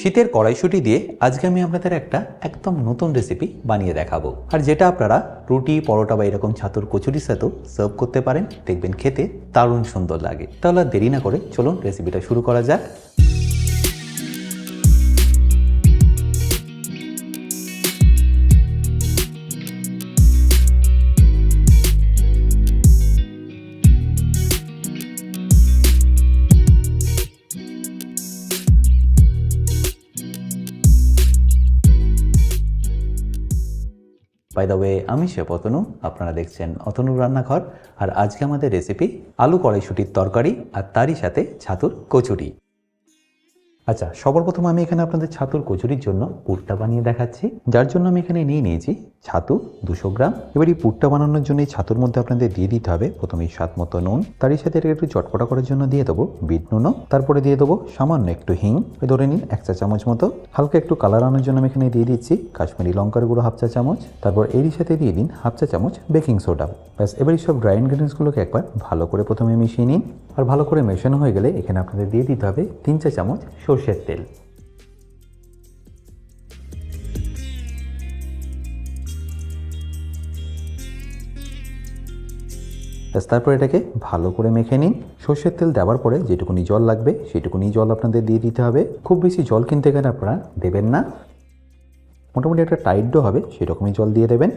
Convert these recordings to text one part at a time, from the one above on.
শীতের কড়াইশুটি দিয়ে আজকে আমি আপনাদের একটা একদম নতুন রেসিপি বানিয়ে দেখাবো। আর যেটা আপনারা রুটি, পরোটা বা এরকম ছাতুর কচুরির সাথেও সার্ভ করতে পারেন, দেখবেন খেতে দারুণ সুন্দর লাগে। তাহলে দেরি না করে চলুন রেসিপিটা শুরু করা যাক। বাই দ্য ওয়ে আমি শেফ অতনু, আপনারা দেখছেন অতনুর রান্নাঘর। আর আজকে আমাদের রেসিপি আলু কড়াইশুটির তরকারি আর তারই সাথে ছাতুর কচুরি। আচ্ছা সবার প্রথম আমি এখানে আপনাদের ছাতুর কচুরির জন্য পুরটা বানিয়ে দেখাচ্ছি। যার জন্য আমি এখানে নিয়ে নিয়েছি ছাতু দুশো গ্রাম। এবার এই পুরটা বানানোর জন্য এই ছাতুর মধ্যে আপনাদের দিয়ে দিতে হবে প্রথমে স্বাদ মতো নুন। তারই সাথে এটাকে একটু চটপটা করার জন্য দিয়ে দেবো বিট নুনও। তারপরে দিয়ে দেবো সামান্য একটু হিং। ধরে নিন, এক চা চামচ মতো। হালকা একটু কালার আনার জন্য আমি এখানে দিয়ে দিচ্ছি কাশ্মীরি লঙ্কার গুঁড়ো হাফ চা চামচ। তারপর এরই সাথে দিয়ে দিন হাফ চা চামচ বেকিং সোডা। ব্যাস, এবার এই সব ড্রাই ইনগ্রিডিয়েন্টসগুলোকে একবার ভালো করে প্রথমে মিশিয়ে নিন। আর ভালো করে মেশানো হয়ে গেলে এখানে আপনাদের দিয়ে দিতে হবে তিন চা চামচ সর্ষের তেল। তারপর এটাকে ভালো করে মেখে নিন। সর্ষের তেল দেওয়ার পরে যেটুকুনি জল লাগবে, সেটুকুনি জল আপনাদের দিয়ে দিতে হবে। খুব বেশি জল কিনতে গেলে আপনারা দেবেন না। মোটামুটি একটা টাইট ডো হবে, সেরকমই জল দিয়ে দেবেন।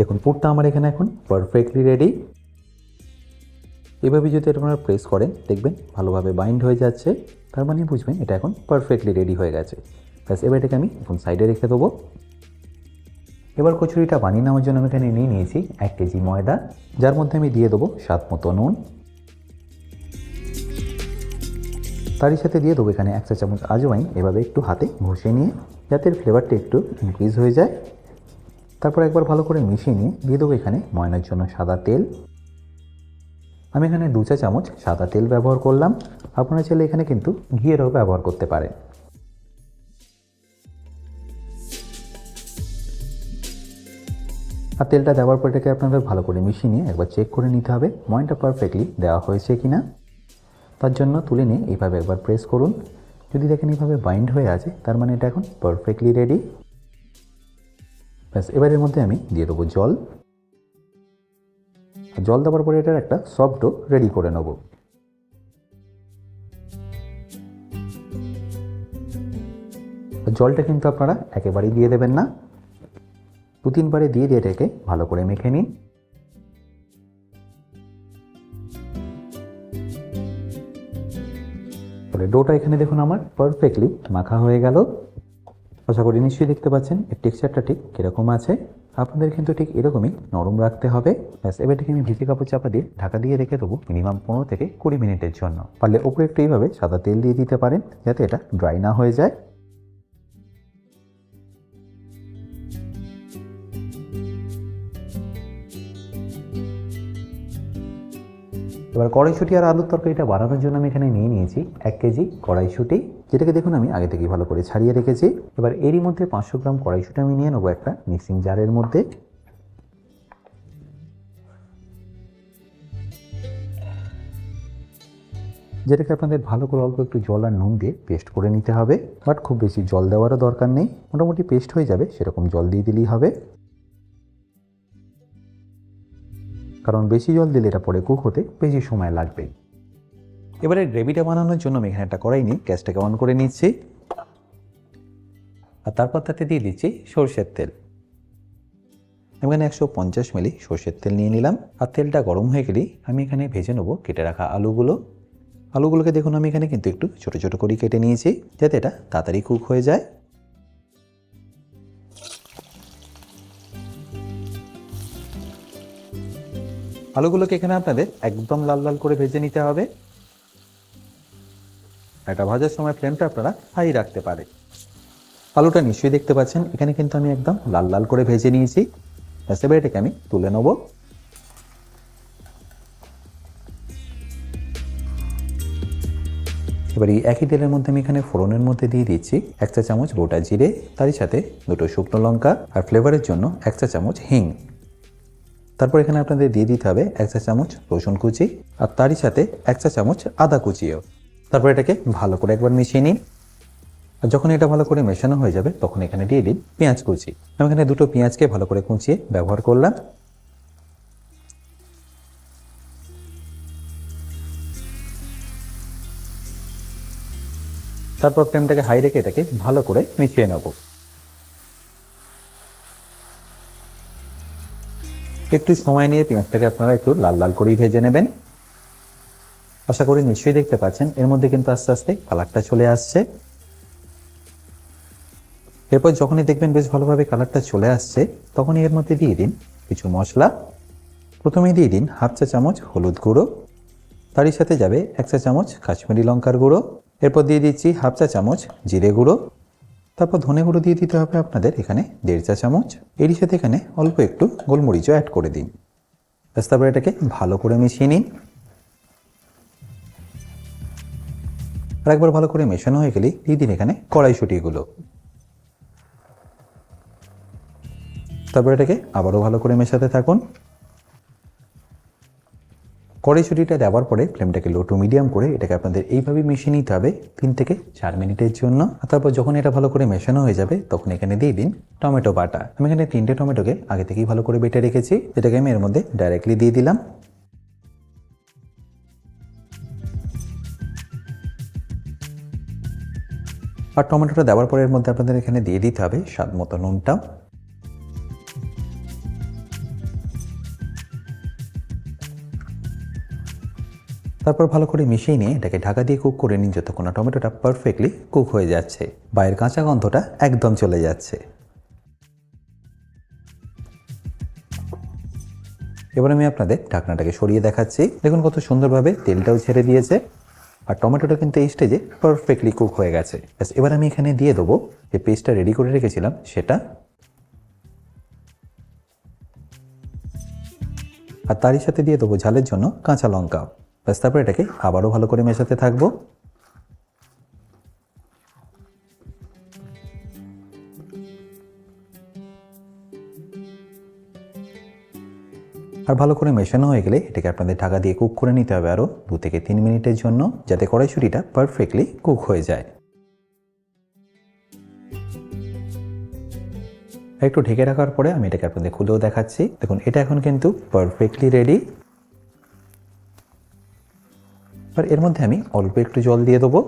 দেখুন, পুরটা আমার এখানে এখন পারফেক্টলি রেডি এভাবে যদি আপনারা প্রেস করেন, দেখবেন ভালোভাবে বাইন্ড হয়ে যাচ্ছে। তার মানে বুঝবেন এটা এখন পারফেক্টলি রেডি হয়ে গেছে। ব্যাস, এবার এটাকে আমি এখন সাইডে রেখে দেবো। এবার কচুরিটা বানিয়ে নেওয়ার জন্য আমি এখানে নিয়ে নিয়েছি এক কেজি ময়দা, যার মধ্যে আমি দিয়ে দেবো স্বাদ মতো নুন। তারই সাথে দিয়ে দেবো এখানে এক চা চামচ আজওয়াইন, এভাবে একটু হাতে ঘষে নিয়ে, যাতে ফ্লেভারটা একটু ইনক্রিজ হয়ে যায়। তারপর একবার ভালো করে মিশিয়ে নিয়ে দিয়ে দেবো এখানে ময়নার জন্য সাদা তেল। আমি এখানে দু চা চামচ সাদা তেল ব্যবহার করলাম। আপনারা চাইলে এখানে কিন্তু ঘিয়েরও ব্যবহার করতে পারেন। আর তেলটা দেওয়ার পর এটাকে আপনাদের ভালো করে মিশিয়ে নিয়ে একবার চেক করে নিতে হবে, ময়নটা পারফেক্টলি দেওয়া হয়েছে কি না তার জন্য তুলে নিয়ে এইভাবে একবার প্রেস করুন। যদি দেখেন এইভাবে বাইন্ড হয়ে আছে, তার মানে এটা এখন পারফেক্টলি রেডি ব্যাস, এবারের মধ্যে আমি দিয়ে দেবো জল। জল দেওয়ার পরে এটার একটা সফট ডো রেডি করে নেব। জলটা কিন্তু আপনারা একেবারেই দিয়ে দেবেন না। দু তিনবারে দিয়ে দিয়ে এটাকে ভালো করে মেখে নিন। ডোটা এখানে দেখুন আমার পারফেক্টলি মাখা হয়ে গেল। আশা করি নিশ্চয়ই দেখতে পাচ্ছেন এর টেক্সচারটা ঠিক কীরকম আছে। আপনাদের কিন্তু ঠিক এরকমই নরম রাখতে হবে। ব্যাস, এবার আমি ভিজে কাপড় চাপা দিয়ে ঢাকা দিয়ে রেখে দেবো মিনিমাম পনেরো থেকে কুড়ি মিনিটের জন্য। পারলে ওপরে একটু এইভাবে সাদা তেল দিয়ে দিতে পারেন, যাতে এটা ড্রাই না হয়ে যায়। এবার কড়াইশুটি আর আলুর তরকারিটা বানানোর জন্য আমি এখানে নিয়ে নিয়েছি এক কেজি কড়াইশুটি। যেটাকে দেখুন আমি আগে থেকেই ভালো করে ছাড়িয়ে রেখেছি। এবার এরই মধ্যে পাঁচশো গ্রাম কড়াইশুটা আমি নিয়ে নেব একটা মিক্সিং জারের মধ্যে। যেটাকে আপনাদের ভালো করে অল্প একটু জল আর নুন দিয়ে পেস্ট করে নিতে হবে, বাট খুব বেশি জল দেওয়ারও দরকার নেই। মোটামুটি পেস্ট হয়ে যাবে, সেরকম জল দিয়ে দিলেই হবে। কারণ বেশি জল দিলে এটা পরে কুক হতে বেশি সময় লাগবে এবারে গ্রেভিটা বানানোর জন্য আমি এখানে একটা কড়াই নিই, গ্যাসটাকে অন করে নিচ্ছি। আর তারপর তাতে দিয়ে দিচ্ছি সর্ষের তেল। এখানে একশো পঞ্চাশ মিলি সর্ষের তেল নিয়ে নিলাম। আর তেলটা গরম হয়ে গেলেই আমি এখানে ভেজে নেব কেটে রাখা আলুগুলো। আলুগুলোকে দেখুন আমি এখানে কিন্তু একটু ছোটো ছোটো করে কেটে নিয়েছি, যাতে এটা তাড়াতাড়ি কুক হয়ে যায়। আলুগুলোকে এখানে আপনাদের একদম লাল লাল করে ভেজে নিতে হবে। এটা ভাজার সময় ফ্লেমটা আপনারা হাই রাখতে পারে। আলুটা নিশ্চয়ই দেখতে পাচ্ছেন। এখানে কিন্তু আমি একদম লাল লাল করে ভেজে নিয়েছি। এবার এটাকে আমি তুলে নেব। এবার এই একই তেলের মধ্যে আমি এখানে ফোড়নের মধ্যে দিয়ে দিচ্ছি এক চা চামচ গোটা জিরে, তারই সাথে দুটো শুকনো লঙ্কা আর ফ্লেভারের জন্য এক চা চামচ হিং। তারপর এখানে আপনাদের দিয়ে দিতে হবে এক চা চামচ রসুন কুচি আর তারই সাথে এক চা চামচ আদা কুচিও। তারপর এটাকে ভালো করে একবার মিশিয়ে নিন। আর যখন এটা ভালো করে মেশানো হয়ে যাবে, তখন এখানে দিয়ে দিন পেঁয়াজ কুচি। আমি এখানে দুটো পেঁয়াজকে ভালো করে কুচিয়ে ব্যবহার করলাম। তারপর ফ্লেমটাকে হাই রেখে এটাকে ভালো করে মিশিয়ে নেব। একটু সময় নিয়ে পেঁয়াজটাকে আপনারা একটু লাল লাল করেই ভেজে নেবেন। আশা করি নিশ্চয়ই দেখতে পাচ্ছেন। এর মধ্যে কিন্তু আস্তে আস্তে কালারটা চলে আসছে। এরপর যখনই দেখবেন বেশ ভালোভাবে কালারটা চলে আসছে, তখনই এর মধ্যে দিয়ে দিন কিছু মশলা। প্রথমে দিয়ে দিন হাফ চা চামচ হলুদ গুঁড়ো। তারই সাথে যাবে এক চা চামচ কাশ্মীরি লঙ্কার গুঁড়ো। এরপর দিয়ে দিচ্ছি হাফ চা চামচ জিরে গুঁড়ো। তারপর ধনে গুঁড়ো দিয়ে দিতে হবে আপনাদের এখানে দেড় চা চামচ। এরই সাথে এখানে অল্প একটু গোলমরিচও অ্যাড করে দিন। ব্যাস, তারপর এটাকে ভালো করে মিশিয়ে নিন। আর একবার ভালো করে মেশানো হয়ে গেলেই দিয়ে দিন এখানে কড়াইশুটিগুলো। তারপর এটাকে আবারও ভালো করে মেশাতে থাকুন। কড়াইশুটিটা দেওয়ার পরে ফ্লেমটাকে লো টু মিডিয়াম করে এটাকে আপনাদের এইভাবে মিশিয়ে নিতে হবে তিন থেকে চার মিনিটের জন্য। তারপর যখন এটা ভালো করে মেশানো হয়ে যাবে, তখন এখানে দিয়ে দিন টমেটো বাটা। আমি এখানে তিনটে টমেটোকে আগে থেকেই ভালো করে বেটে রেখেছি। এটাকে আমি এর মধ্যে ডাইরেক্টলি দিয়ে দিলাম। আর টমেটোটা দেওয়ার পরে এর মধ্যে আপনাদের এখানে দিয়ে দিতে হবে স্বাদ মতো নুনটা। তারপর ভালো করে মিশিয়ে নিয়ে এটাকে ঢাকা দিয়ে কুক করে নিন যতক্ষণ না টমেটোটা পারফেক্টলি কুক হয়ে যাচ্ছে। বাইরের কাঁচা গন্ধটা একদম চলে যাচ্ছে। এবার আমি আপনাদের ঢাকনাটাকে সরিয়ে দেখাচ্ছি। দেখুন কত সুন্দরভাবে তেলটাও ছেড়ে দিয়েছে। আর টমেটোটা কিন্তু এই স্টেজে পারফেক্টলি কুক হয়ে গেছে। ব্যাস, এবার আমি এখানে দিয়ে দেবো যে পেস্টটা রেডি করে রেখেছিলাম, সেটা আর তারই সাথে দিয়ে দেবো ঝালের জন্য কাঁচা লঙ্কা। ব্যাস, তারপরে এটাকে আবারও ভালো করে মেশাতে থাকব। আর ভালো করে মেশানো হয়ে গেলে এটাকে আপনাদের ঢাকা দিয়ে কুক করে নিতে হবে আরও দু থেকে তিন মিনিটের জন্য, যাতে কড়াইশুটিটা পারফেক্টলি কুক হয়ে যায়। একটু ঢেকে রাখার পরে আমি এটাকে আপনাদের খুলেও দেখাচ্ছি। দেখুন, এটা এখন কিন্তু পারফেক্টলি রেডি আর এর মধ্যে আমি অল্প একটু জল দিয়ে দেবো।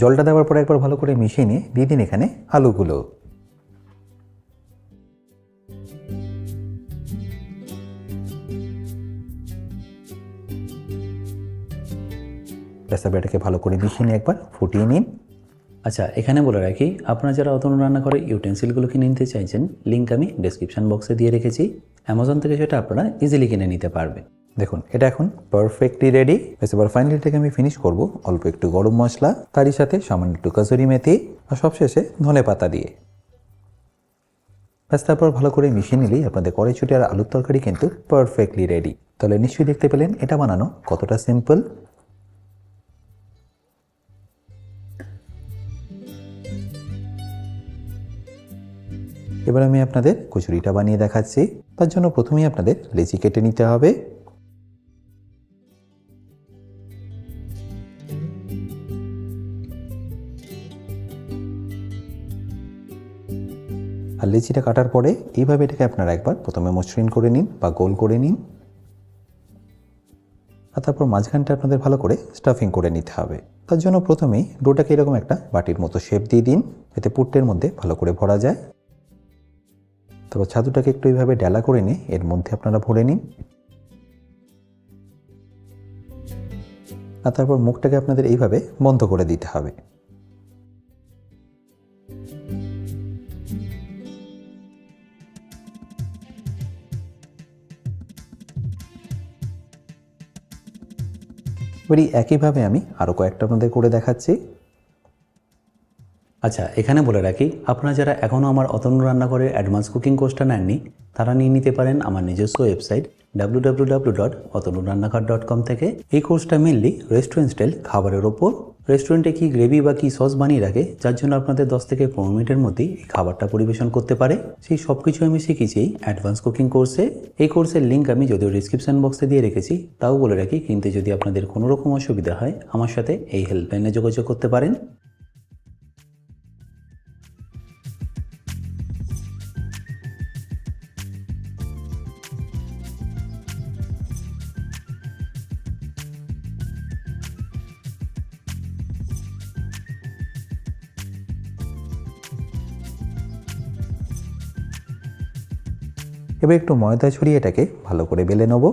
জলটা দেওয়ার পরে একবার ভালো করে মিশিয়ে নিয়ে দিয়ে দিন এখানে আলুগুলো। রেসিপিটাকে ভালো করে মিশিয়ে নিয়ে একবার ফুটিয়ে নিন। আচ্ছা এখানে বলে রাখি, আপনারা যারা অতনু রান্নাঘরে ইউটেন্সিলগুলো কিনে নিতে চাইছেন লিঙ্ক আমি ডেসক্রিপশন বক্সে দিয়ে রেখেছি। অ্যামাজন থেকে সেটা আপনারা ইজিলি কিনে নিতে পারবেন। দেখুন, এটা এখন পারফেক্টলি রেডি এবার ফাইনালি এটাকে আমি ফিনিশ করব, অল্প একটু গরম মশলা, তারই সাথে সামান্য একটু কাসুরি মেথি, আর সবশেষে ধনে পাতা দিয়ে। ব্যাস, তারপর ভালো করে মিশিয়ে নিলেই আপনাদের কড়াইশুটি আর আলুর তরকারি কিন্তু পারফেক্টলি রেডি তাহলে নিশ্চয়ই দেখতে পেলেন, এটা বানানো কতটা সিম্পল এবার আমি আপনাদের কচুরিটা বানিয়ে দেখাচ্ছি। তার জন্য প্রথমেই আপনাদের লেচি কেটে নিতে হবে। আর লেচিটা কাটার পরে এইভাবে এটাকে আপনারা একবার প্রথমে মসৃণ করে নিন বা গোল করে নিন। আর তারপর মাঝখানটা আপনাদের ভালো করে স্টাফিং করে নিতে হবে। তার জন্য প্রথমেই ডোটাকে এরকম একটা বাটির মতো শেপ দিয়ে দিন এতে পুট্টের মধ্যে ভালো করে ভরা যায়। তারপর ছাতুটাকে একটু এইভাবে ডেলা করে নিয়ে এর মধ্যে আপনারা ভরে নিন। আর তারপর মুখটাকে আপনাদের এইভাবে বন্ধ করে দিতে হবে। এবারে একইভাবে আমি আরও কয়েকটা আপনাদের করে দেখাচ্ছি। আচ্ছা এখানে বলে রাখি, আপনারা যারা এখনও আমার অতনু রান্নাঘরের অ্যাডভান্স কুকিং কোর্সটা নেননি, তারা নিয়ে নিতে পারেন আমার নিজস্ব website W W W dot Atanu Rannaghar dot com থেকে। এই কোর্সটা মেনলি রেস্টুরেন্ট স্টাইল খাবারের ওপর রেস্টুরেন্টে কি গ্রেভি বা কি সস বানিয়ে রাখে, যার জন্য আপনাদের দশ থেকে পনেরো মিনিটের মধ্যেই এই খাবারটা পরিবেশন করতে পারে। সেই সব কিছু আমি শিখেছি অ্যাডভান্স কুকিং কোর্সে। এই কোর্সের লিঙ্ক আমি যদিও ডিসক্রিপশন বক্সে দিয়ে রেখেছি, তাও বলে রাখি কিন্তু যদি আপনাদের কোনো রকম অসুবিধা হয়, আমার সাথে এই হেল্পলাইনে যোগাযোগ করতে পারেন। এবার একটু ময়দা ছড়িয়ে এটাকে ভালো করে বেলে নেব।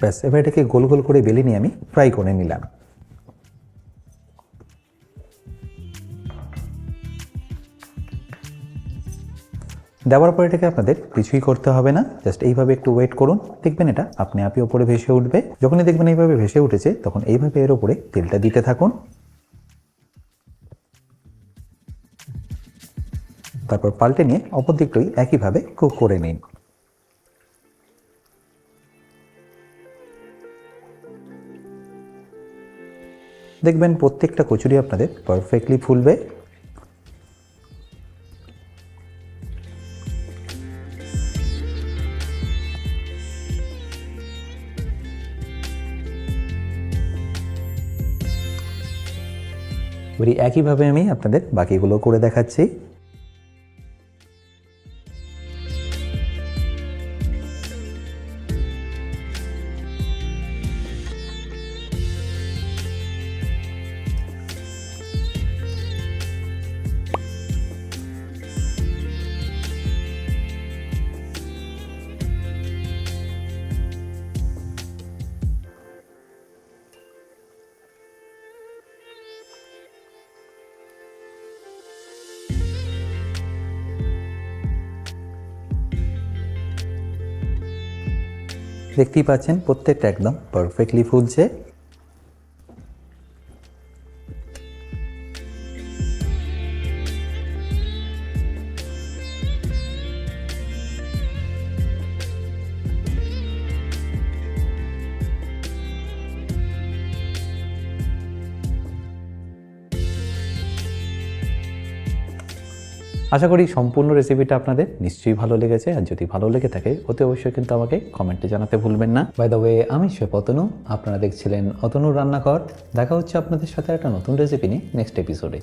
ব্যাস, এবার এটাকে গোল গোল করে বেলে নিয়ে আমি ফ্রাই করে নিলাম। দেওয়ার পর এটাকে আপনাদের কিছুই করতে হবে না। জাস্ট এইভাবে একটু ওয়েট করুন। দেখবেন এটা আপনি আপনি ওপরে ভেসে উঠবে। যখনই দেখবেন এইভাবে ভেসে উঠেছে, তখন এইভাবে এর ওপরে তেলটা দিতে থাকুন। তারপর পাল্টে নিয়ে অপর দিকটাই একইভাবে কুক করে নিন। দেখবেন প্রত্যেকটা কচুরি আপনাদের পারফেক্টলি ফুলবে। এবারে একইভাবে আমি আপনাদের বাকিগুলো করে দেখাচ্ছি। দেখতেই পাচ্ছেন প্রত্যেকটা একদম পারফেক্টলি ফুলছে। আশা করি সম্পূর্ণ রেসিপিটা আপনাদের নিশ্চয়ই ভালো লেগেছে। আর যদি ভালো লেগে থাকে, অতি অবশ্যই কিন্তু আমাকে কমেন্টে জানাতে ভুলবেন না। বাই দ্য ওয়ে আমি শেফ অতনু আপনারা দেখছিলেন অতনু রান্নাঘর। দেখা হচ্ছে আপনাদের সাথে একটা নতুন রেসিপি নিয়ে নেক্সট এপিসোডে